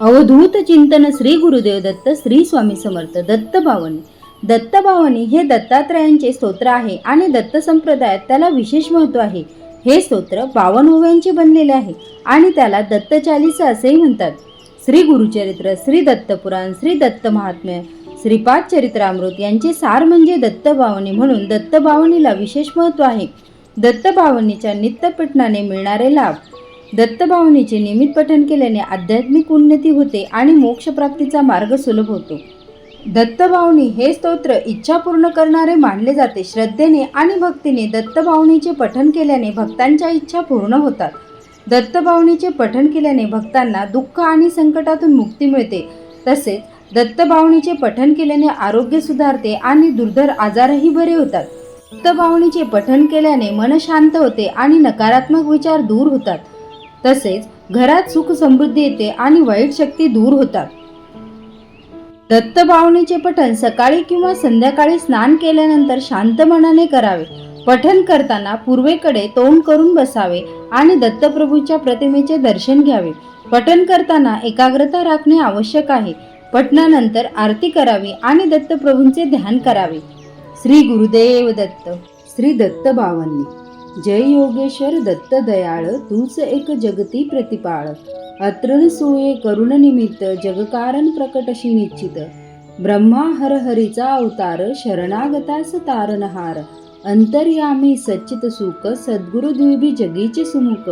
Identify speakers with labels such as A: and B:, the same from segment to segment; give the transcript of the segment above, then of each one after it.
A: अवधूत चिंतन श्री गुरुदेव दत्त श्री स्वामी समर्थ दत्त भावनी. हे दत्तात्रयांचे स्तोत्र आहे आणि दत्त संप्रदायात त्याला विशेष महत्त्व आहे. हे स्तोत्र बावन ओव्यांचे बनलेले आहे आणि त्याला दत्तचालीस असेही म्हणतात. श्री गुरुचरित्र श्री दत्तपुराण श्री दत्त महात्म्य श्रीपाद चरित्रामृत यांचे सार म्हणजे दत्तभावनी म्हणून दत्तभावनीला विशेष महत्त्व आहे. दत्तभावनीच्या नित्यपठणाने मिळणारे लाभ. दत्तभावनेचे नियमित पठण केल्याने आध्यात्मिक उन्नती होते आणि मोक्षप्राप्तीचा मार्ग सुलभ होतो. दत्तभावनी हे स्तोत्र इच्छा पूर्ण करणारे मानले जाते. श्रद्धेने आणि भक्तीने दत्तभावनीचे पठण केल्याने भक्तांच्या इच्छा पूर्ण होतात. दत्तभावनीचे पठण केल्याने भक्तांना दुःख आणि संकटातून मुक्ती मिळते. तसेच दत्तभावनीचे पठण केल्याने आरोग्य सुधारते आणि दुर्धर आजारही बरे होतात. दत्तभावनीचे पठण केल्याने मन शांत होते आणि नकारात्मक विचार दूर होतात. तसेच घरात सुख समृद्धी येते आणि वाईट शक्ती दूर होतात. दत्तभावनेचे पठण सकाळी किंवा संध्याकाळी स्नान केल्यानंतर शांत मनाने करावे. पठण करताना पूर्वेकडे तोंड करून बसावे आणि दत्तप्रभूच्या प्रतिमेचे दर्शन घ्यावे. पठण करताना एकाग्रता राखणे आवश्यक आहे. पठणानंतर आरती करावी आणि दत्तप्रभूंचे ध्यान करावे. श्री गुरुदेव दत्त श्री दत्त भावांनी जय योगेश्वर दत्त दयाळ तूच एक जगती प्रतिपाळ. अत्रण सोये करुण निमित्त जगकारण प्रकटशी निश्चित. ब्रह्मा हर हरीचा अवतार शरणागतास तारणहार अंतर्यामी सच्चित सुख सद्गुरु द्विबी जगीचे सुमुख.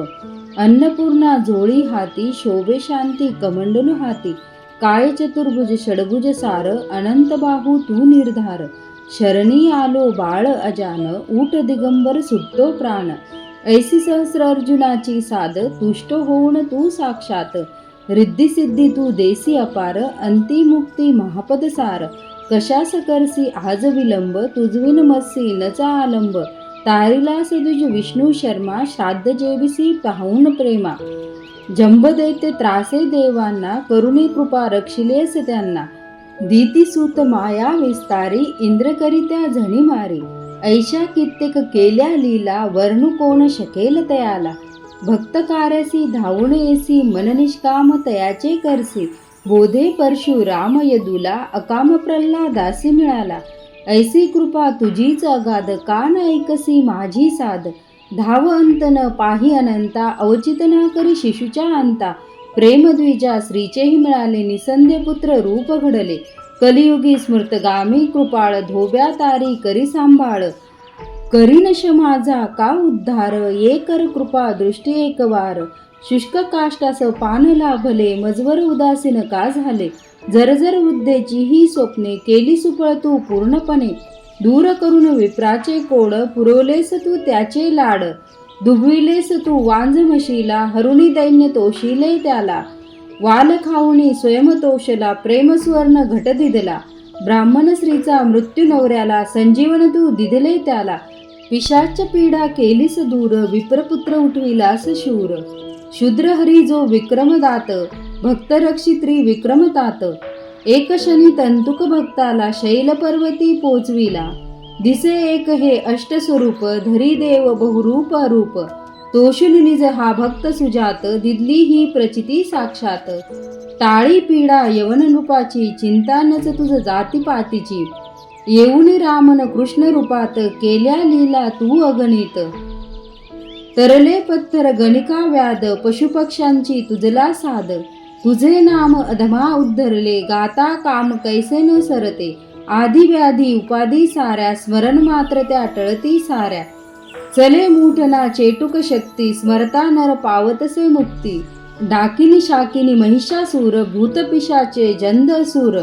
A: अन्नपूर्णा झोळी हाती शोभे शांती कमंडलू हाती. काय चतुर्भुज षडभुज सार अनंत बाहू तू निर्धार. शरणी आलो बाळ अजान ऊट दिगंबर सुटतो प्राण ऐसी सहस्र अर्जुनाची साद तुष्ट होऊन तू साक्षात रिद्धी सिद्धी तू देसी अपार अंती मुक्ती महापद सार कशास करसी आज विलंब तुझविन मस्सी नचा आलंब तारिला सदुज विष्णू शर्मा श्राद्ध जेविसी पाहून प्रेमा जंब देते त्रासे देवांना करुणी कृपा रक्षिलेस त्यांना दीतीसूत माया विस्तारी इंद्रकरित्या झणी मारी. ऐशा कित्येक केल्या लीला वर्णू कोण शकेल तयाला. भक्त कार्यासी धावून येसी मन निष्काम तयाचे करसी. बोधे परशु राम यदुला अकाम प्रल्हादासी मिळाला. ऐसी कृपा तुझीच अगाध कान ऐकसी माझी साध. धाव अंत न पाही अनंता अवचित न करी शिशुच्या अंता. प्रेमद्विजा श्रीचेही मिळाले निसंध्य पुत्र रूप घडले. कलियुगी स्मृतगामी कृपाळ धोब्या तारी करी सांभाळ. करीनश माझा का उद्धार? ये कर कृपा दृष्टी एकवार. शुष्क काष्टास पान लाभले मजवर उदासीन का झाले? जरजर वृद्धेची ही स्वप्ने केली सुपळ तू पूर्णपणे. दूर करून विप्राचे कोड पुरवलेस तू त्याचे लाड. दुबविलेस तू वांज म्हशीला हरुणी दैन्य तोशिले त्याला. वाल खाऊनी स्वयंतोषला प्रेमस्वर्ण घट दिदला. ब्राह्मण स्त्रीचा मृत्यू नवऱ्याला संजीवन तू दिदले त्याला. पिशाच पीडा केलीस दूर विप्रपुत्र उठविलास शूर. शूद्र हरी जो विक्रमदात भक्त रक्षित्री विक्रमतात एक शनी तंतुक भक्ताला शैल पर्वती पोचविला. दिसे एक हे अष्टस्वरूप धरी देव बहुरूप रूप तोषुन निज हा भक्त सुजात दिदली ही प्रचिती साक्षात. टाळी पीडा यवन रूपाची चिंता नच तुझ जातीपातीची. येऊन रामन कृष्ण रूपात केल्या लीला तू अगणित. तरले पत्थर गणिका व्याध पशुपक्ष्यांची तुझला साध तुझे नाम अधमा उद्धरले गाता काम कैसे न सरते. आधी व्याधी उपाधी साऱ्या स्मरण मात्र त्या टळती साऱ्या. चले मूठना चेटुक शक्ती स्मरता नर पावतसे मुक्ती. डाकिनी शाकिनी महिषासूर भूतपिशाचे जंद सूर.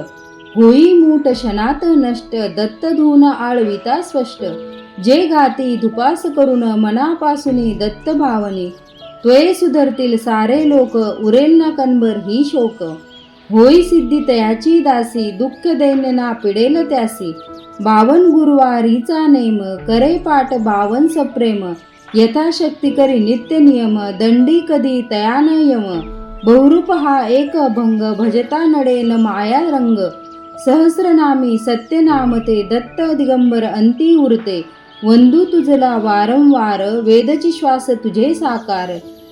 A: होई मूठ शनात नष्ट दत्त धून आळविता स्पष्ट. जे गाती धुपास करून मनापासून दत्त भावनी. त्वये सुधरतील सारे लोक उरेल ना कनबर ही शोक. होई सिद्धी तयाची दासी दुःख दैन्यना पिडेल त्यासी. बावन गुरुवारीचा नेम करे पाठ बावन सप्रेम. यथाशक्ती करी नित्य नियम दंडी कधी तयान यम. बहुरूप हा एक अभंग भजता नडेल माया रंग. सहस्रनामी सत्यनाम ते दत्त दिगंबर अंती उरते. वंदू तुझला वारंवार वेदची श्वास तुझे साकार.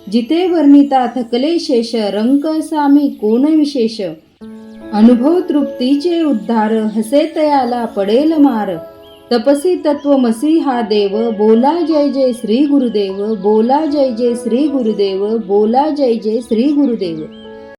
A: जिते वर्णिता थकले शेष रंक सामी कोण विशेष? अनुभव तृप्तीचे उद्धार हसे तयाला पडेल मार. तपसी तत्वमसी हा देव बोला जय जय श्री गुरुदेव बोला जय जय श्री गुरुदेव बोला जय जय श्री गुरुदेव.